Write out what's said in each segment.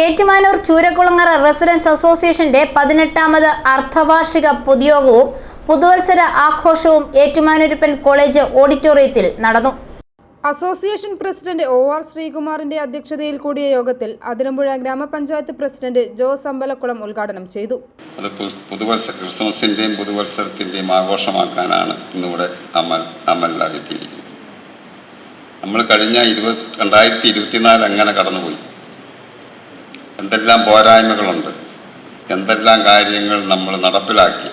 Ettumanoor Choorakkulangara residence അസോസിയേഷന്റെ പതിനെട്ടാമത് അർദ്ധവാർഷിക പൊതുയോഗവും പുതുവത്സര ആഘോഷവും ഏറ്റുമാനൂരപ്പൻ കോളേജ് ഓഡിറ്റോറിയത്തിൽ നടന്നു. അസോസിയേഷൻ പ്രസിഡന്റ് ഒ ആർ ശ്രീകുമാറിന്റെ അധ്യക്ഷതയിൽ കൂടിയ യോഗത്തിൽ അതിരമ്പുഴ ഗ്രാമപഞ്ചായത്ത് പ്രസിഡന്റ് ജോസ് അമ്പലക്കുളം ഉദ്ഘാടനം ചെയ്തു. അത് പു- പുതുവത്സ ക്രിസ്മസിന്റെയും പുതുവത്സരത്തിന്റെയും ആഘോഷമാക്കാനാണ് ഇന്നിവിടെ അമൽ അമലിലാകെത്തിയിരിക്കുന്നത്. നമ്മൾ കഴിഞ്ഞ ഇരുപത് രണ്ടായിരത്തി ഇരുപത്തിനാല് അങ്ങനെ കടന്നുപോയി. എന്തെല്ലാം പോരായ്മകളുണ്ട് എന്തെല്ലാം കാര്യങ്ങൾ നമ്മൾ നടപ്പിലാക്കി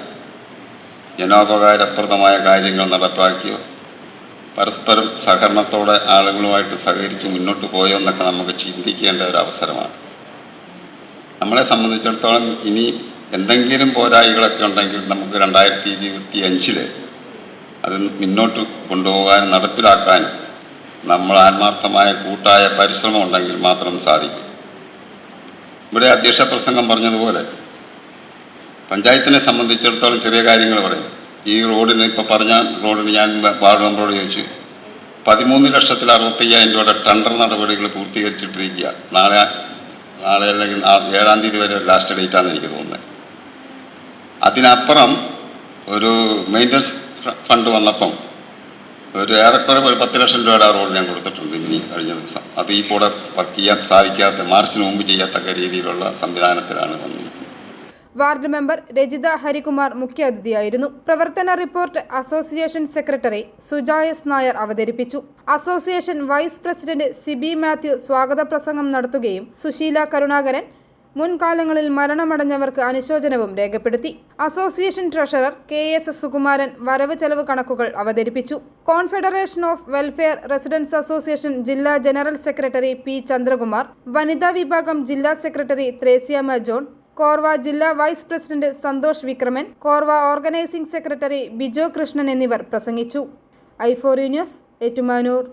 ജനോപകാരപ്രദമായ കാര്യങ്ങൾ നടപ്പാക്കിയോ പരസ്പരം സഹകരണത്തോടെ ആളുകളുമായിട്ട് സഹകരിച്ച് മുന്നോട്ട് പോയോ എന്നൊക്കെ നമുക്ക് ചിന്തിക്കേണ്ട ഒരു അവസരമാണ്. നമ്മളെ സംബന്ധിച്ചിടത്തോളം ഇനി എന്തെങ്കിലും പോരായികളൊക്കെ ഉണ്ടെങ്കിൽ നമുക്ക് രണ്ടായിരത്തി ഇരുപത്തി അഞ്ചിൽ അത് മുന്നോട്ട് കൊണ്ടുപോകാനും നടപ്പിലാക്കാനും നമ്മൾ ആത്മാർത്ഥമായ കൂട്ടായ പരിശ്രമം ഉണ്ടെങ്കിൽ മാത്രം സാധിക്കും. ഇവിടെ അധ്യക്ഷ പ്രസംഗം പറഞ്ഞതുപോലെ പഞ്ചായത്തിനെ സംബന്ധിച്ചിടത്തോളം ചെറിയ കാര്യങ്ങൾ പറയും. ഈ റോഡിന് ഇപ്പോൾ പറഞ്ഞ റോഡിന് ഞാൻ വാർഡ് മെമ്പറോട് ചോദിച്ചു പതിമൂന്ന് ലക്ഷത്തിൽ അറുപത്തയ്യായിരം രൂപയുടെ ടെൻഡർ നടപടികൾ പൂർത്തീകരിച്ചിട്ടിരിക്കുക. നാളെ നാളെ അല്ലെങ്കിൽ ഏഴാം തീയതി വരെ ലാസ്റ്റ് ഡേറ്റ് ആണെന്ന് എനിക്ക് തോന്നുന്നത്. അതിനപ്പുറം ഒരു മെയിന്റനൻസ് ഫണ്ട് വന്നപ്പം ഒരു ഏറെക്കുറെ ഒരു പത്ത് ലക്ഷം രൂപയുടെ ആ റോഡ് ഞാൻ കൊടുത്തിട്ടുണ്ട് ഇനി കഴിഞ്ഞ ദിവസം. അത് ഈ കൂടെ വർക്ക് ചെയ്യാൻ സാധിക്കാത്ത മാർച്ചിന് മുമ്പ് ചെയ്യത്തക്ക രീതിയിലുള്ള സംവിധാനത്തിലാണ് വന്നിരിക്കുന്നത്. വാർഡ് മെമ്പർ രജിത ഹരികുമാർ മുഖ്യാതിഥിയായിരുന്നു പ്രവർത്തന report association secretary Sujayas Nair അവതരിപ്പിച്ചു. Association vice president Sibi Mathew സ്വാഗത പ്രസംഗം നടത്തുകയും സുശീല കരുണാകരൻ മുൻകാലങ്ങളിൽ മരണമടഞ്ഞവർക്ക് അനുശോചനവും രേഖപ്പെടുത്തി. Association treasurer K S Sukumaran വരവ് ചെലവ് കണക്കുകൾ അവതരിപ്പിച്ചു. Confederation of welfare residence association ജില്ലാ ജനറൽ സെക്രട്ടറി പി ചന്ദ്രകുമാർ വനിതാ വിഭാഗം ജില്ലാ സെക്രട്ടറി ത്രേസ്യാമ ജോൺ കോർവ ജില്ലാ വൈസ് പ്രസിഡന്റ് സന്തോഷ് വിക്രമൻ കോർവ ഓർഗനൈസിംഗ് സെക്രട്ടറി ബിജോ കൃഷ്ണൻ എന്നിവർ പ്രസംഗിച്ചു. ഐഫോറി ന്യൂസ് ഏറ്റുമാനൂർ.